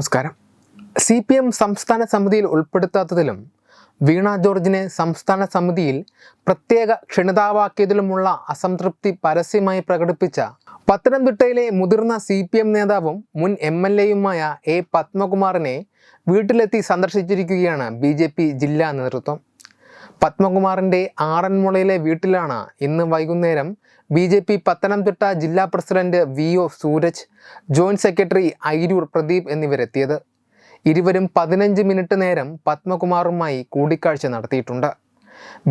നമസ്കാരം. C P M സംസ്ഥാന സമിതിയിൽ ഉൾപ്പെടുത്താത്തതിലും വീണ ജോർജിനെ സംസ്ഥാന സമിതിയിൽ പ്രത്യേക ക്ഷണിതാവാക്കിയതിലുമുള്ള അസംതൃപ്തി പരസ്യമായി പ്രകടിപ്പിച്ച പത്തനംതിട്ടയിലെ മുതിർന്ന സി പി എം നേതാവും മുൻ എം എൽ എയുമായ എ പത്മകുമാറിനെ വീട്ടിലെത്തി സന്ദർശിച്ചിരിക്കുകയാണ് ബി ജെ പി ജില്ലാ നേതൃത്വം. പത്മകുമാറിന്റെ ആറന്മുളയിലെ വീട്ടിലാണ് ഇന്ന് വൈകുന്നേരം ബി ജെ പി പത്തനംതിട്ട ജില്ലാ president V O Sooraj joint secretary Airoor Pradeep എന്നിവരെത്തിയത്. ഇരുവരും പതിനഞ്ച് മിനിറ്റ് നേരം പത്മകുമാറുമായി കൂടിക്കാഴ്ച നടത്തിയിട്ടുണ്ട്.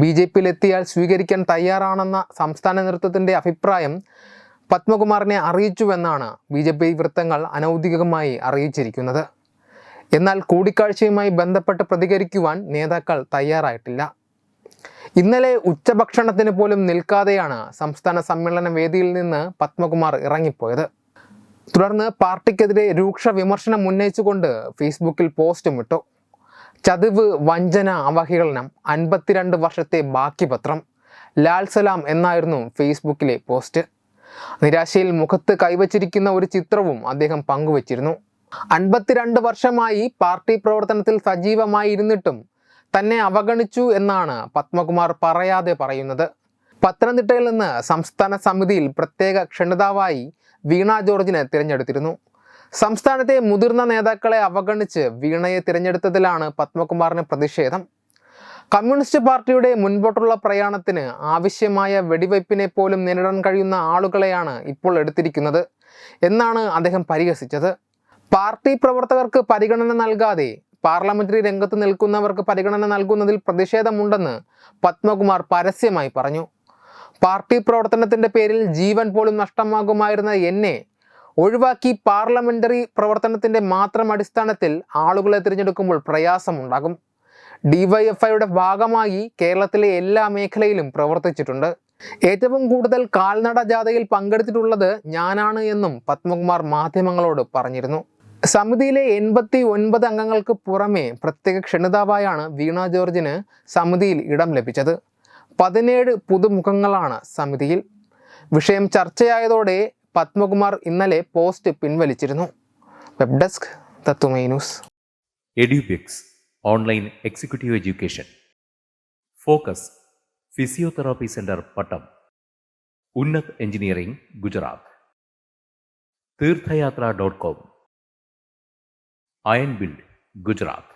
ബി ജെ പിയിലെത്തിയാൽ സ്വീകരിക്കാൻ തയ്യാറാണെന്ന സംസ്ഥാന നേതൃത്വത്തിന്റെ അഭിപ്രായം പത്മകുമാറിനെ അറിയിച്ചുവെന്നാണ് ബി ജെ പി വൃത്തങ്ങൾ അനൗദ്യോഗികമായി അറിയിച്ചിരിക്കുന്നത്. എന്നാൽ കൂടിക്കാഴ്ചയുമായി ബന്ധപ്പെട്ട് പ്രതികരിക്കുവാൻ നേതാക്കൾ തയ്യാറായിട്ടില്ല. ഇന്നലെ ഉച്ചഭക്ഷണത്തിന് പോലും നിൽക്കാതെയാണ് സംസ്ഥാന സമ്മേളന വേദിയിൽ നിന്ന് പത്മകുമാർ ഇറങ്ങിപ്പോയത്. തുടർന്ന് പാർട്ടിക്കെതിരെ രൂക്ഷ വിമർശനം ഉന്നയിച്ചുകൊണ്ട് ഫേസ്ബുക്കിൽ പോസ്റ്റും ഇട്ടു. ചതിവ് വഞ്ചന അവഹേളനം അൻപത്തിരണ്ട് വർഷത്തെ ബാക്കി പത്രം ലാൽ സലാം എന്നായിരുന്നു ഫേസ്ബുക്കിലെ പോസ്റ്റ്. നിരാശയിൽ മുഖത്ത് കൈവച്ചിരിക്കുന്ന ഒരു ചിത്രവും അദ്ദേഹം പങ്കുവച്ചിരുന്നു. അൻപത്തിരണ്ട് വർഷമായി പാർട്ടി പ്രവർത്തനത്തിൽ സജീവമായി ഇരുന്നിട്ടും തന്നെ അവഗണിച്ചു എന്നാണ് പത്മകുമാർ പറയാതെ പറയുന്നത്. പത്തനംതിട്ടയിൽ നിന്ന് സംസ്ഥാന സമിതിയിൽ പ്രത്യേക ക്ഷണിതാവായി വീണ ജോർജിനെ തിരഞ്ഞെടുത്തിരുന്നു. സംസ്ഥാനത്തെ മുതിർന്ന നേതാക്കളെ അവഗണിച്ച് വീണയെ തിരഞ്ഞെടുത്തതിലാണ് പത്മകുമാറിന് പ്രതിഷേധം. കമ്മ്യൂണിസ്റ്റ് പാർട്ടിയുടെ മുൻപോട്ടുള്ള പ്രയാണത്തിന് ആവശ്യമായ വെടിവയ്പ്പിനെ പോലും നേരിടാൻ കഴിയുന്ന ആളുകളെയാണ് ഇപ്പോൾ എടുത്തിരിക്കുന്നത് എന്നാണ് അദ്ദേഹം പരിഹസിച്ചത്. പാർട്ടി പ്രവർത്തകർക്ക് പരിഗണന നൽകാതെ പാർലമെന്ററി രംഗത്ത് നിൽക്കുന്നവർക്ക് പരിഗണന നൽകുന്നതിൽ പ്രതിഷേധമുണ്ടെന്ന് പത്മകുമാർ പരസ്യമായി പറഞ്ഞു. പാർട്ടി പ്രവർത്തനത്തിന്റെ പേരിൽ ജീവൻ പോലും നഷ്ടമാകുമായിരുന്ന എന്നെ ഒഴിവാക്കി പാർലമെന്ററി പ്രവർത്തനത്തിന്റെ മാത്രം അടിസ്ഥാനത്തിൽ ആളുകളെ തിരഞ്ഞെടുക്കുമ്പോൾ പ്രയാസമുണ്ടാകും. ഡിവൈഎഫ്ഐയുടെ ഭാഗമായി കേരളത്തിലെ എല്ലാ മേഖലയിലും പ്രവർത്തിച്ചിട്ടുണ്ട്. ഏറ്റവും കൂടുതൽ കാൽനട ജാഥയിൽ പങ്കെടുത്തിട്ടുള്ളത് ഞാനാണ് എന്നും പത്മകുമാർ മാധ്യമങ്ങളോട് പറഞ്ഞിരുന്നു. സമിതിയിലെ എൺപത്തി ഒൻപത് അംഗങ്ങൾക്ക് പുറമേ പ്രത്യേക ക്ഷണിതാവായാണ് വീണ ജോർജിന് സമിതിയിൽ ഇടം ലഭിച്ചത്. പതിനേഴ് പുതുമുഖങ്ങളാണ് സമിതിയിൽ. വിഷയം ചർച്ചയായതോടെ പത്മകുമാർ ഇന്നലെ പോസ്റ്റ് പിൻവലിച്ചിരുന്നു. വെബ് ഡെസ്ക് തത്തുമൈ Edubix online executive education. Focus physiotherapy centre Pattom. Unnat engineering Gujarat. Theerthayathra dot com. Ayan build Gujarat